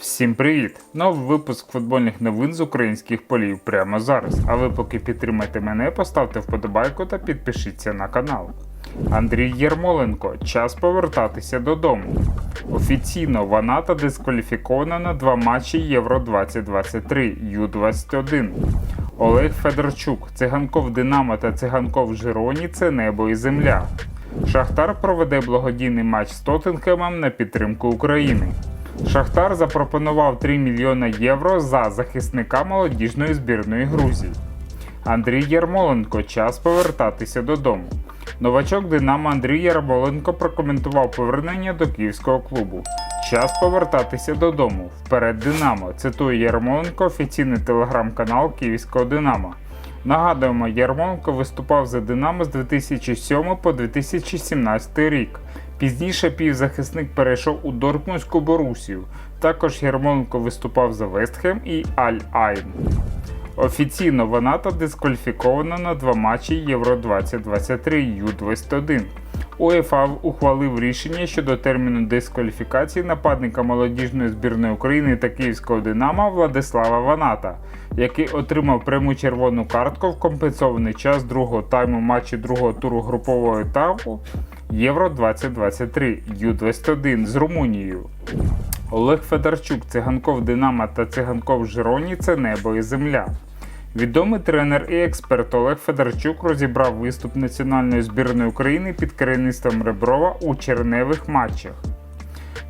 Всім привіт! Новий випуск футбольних новин з українських полів прямо зараз. А ви поки підтримайте мене, поставте вподобайку та підпишіться на канал. Андрій Єрмоленко, час повертатися додому. Офіційно Ваната дискваліфікована на два матчі Євро 2023 Ю-21. Олег Федорчук, циганков Динамо та циганков Жироні це небо і земля. Шахтар проведе благодійний матч з Тоттенхемом на підтримку України. Шахтар запропонував 3 мільйона євро за захисника молодіжної збірної Грузії. Андрій Ярмоленко час повертатися додому. Новачок Динамо Андрій Ярмоленко прокоментував повернення до київського клубу. Час повертатися додому. Вперед Динамо. Цитує Ярмоленко офіційний телеграм-канал Київського Динамо. Нагадуємо, Ярмоленко виступав за Динамо з 2007 по 2017 рік. Пізніше півзахисник перейшов у Дортмундську Борусію. Також Ярмоленко виступав за Вестхем і Аль-Айн. Офіційно Ваната дискваліфікована на два матчі Євро 2023 Ю-21. УЄФА ухвалив рішення щодо терміну дискваліфікації нападника молодіжної збірної України та Київського Динамо Владислава Ваната, який отримав пряму червону картку в компенсований час другого тайму матчі другого туру групового етапу Євро 2023 Ю-21 з Румунією. Олег Федорчук, циганков Динамо та циганков Жироні це небо і земля. Відомий тренер і експерт Олег Федорчук розібрав виступ національної збірної України під керівництвом Реброва у черневих матчах.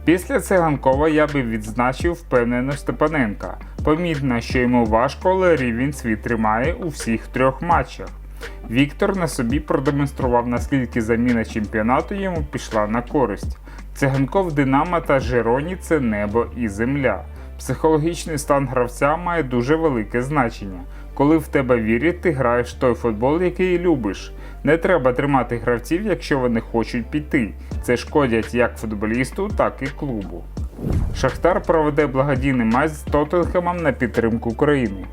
Після циганкова я би відзначив впевнено Степаненка. Помітно, що йому важко, але рівень свій тримає у всіх трьох матчах. Віктор на собі продемонстрував, наскільки заміна чемпіонату йому пішла на користь. Циганков Динамо та Жироні це небо і земля. Психологічний стан гравця має дуже велике значення. Коли в тебе вірять, ти граєш той футбол, який любиш. Не треба тримати гравців, якщо вони хочуть піти. Це шкодять як футболісту, так і клубу. Шахтар проведе благодійний матч з Тоттенхемом на підтримку України.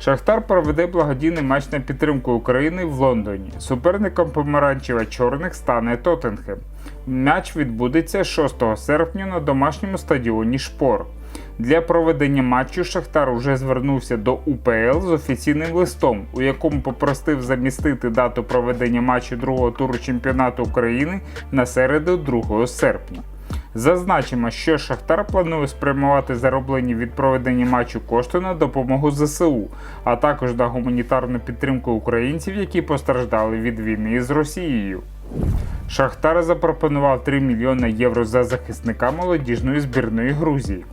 Шахтар проведе благодійний матч на підтримку України в Лондоні. Суперником помаранчево-чорних стане Тоттенхем. Матч відбудеться 6 серпня на домашньому стадіоні Шпор. Для проведення матчу Шахтар уже звернувся до УПЛ з офіційним листом, у якому попросив замістити дату проведення матчу другого туру чемпіонату України на середу 2 серпня. Зазначимо, що Шахтар планує спрямувати зароблені від проведення матчу кошти на допомогу ЗСУ, а також на гуманітарну підтримку українців, які постраждали від війни з Росією. Шахтар запропонував 3 мільйони євро за захисника молодіжної збірної Грузії.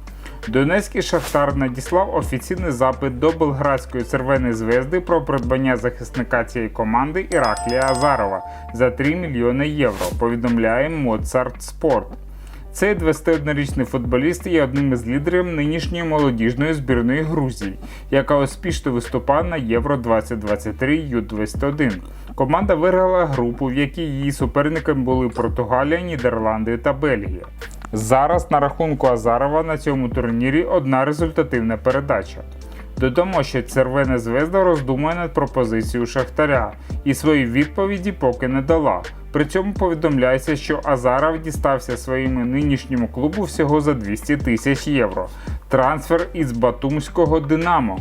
Донецький Шахтар надіслав офіційний запит до Белградської Червоної звезди про придбання захисника цієї команди Іраклія Азарова за 3 мільйони євро. Повідомляє Моцарт Спорт. Цей 21-річний футболіст є одним із лідерів нинішньої молодіжної збірної Грузії, яка успішно виступає на Євро 2023 Ю-21. Команда виграла групу, в якій її суперниками були Португалія, Нідерланди та Бельгія. Зараз на рахунку Азарова на цьому турнірі одна результативна передача. Додамо, що Червена звезда роздумує над пропозицією Шахтаря і свої відповіді поки не дала. При цьому повідомляється, що Азаров дістався своєму нинішньому клубу всього за 200 тисяч євро. Трансфер із Батумського Динамо.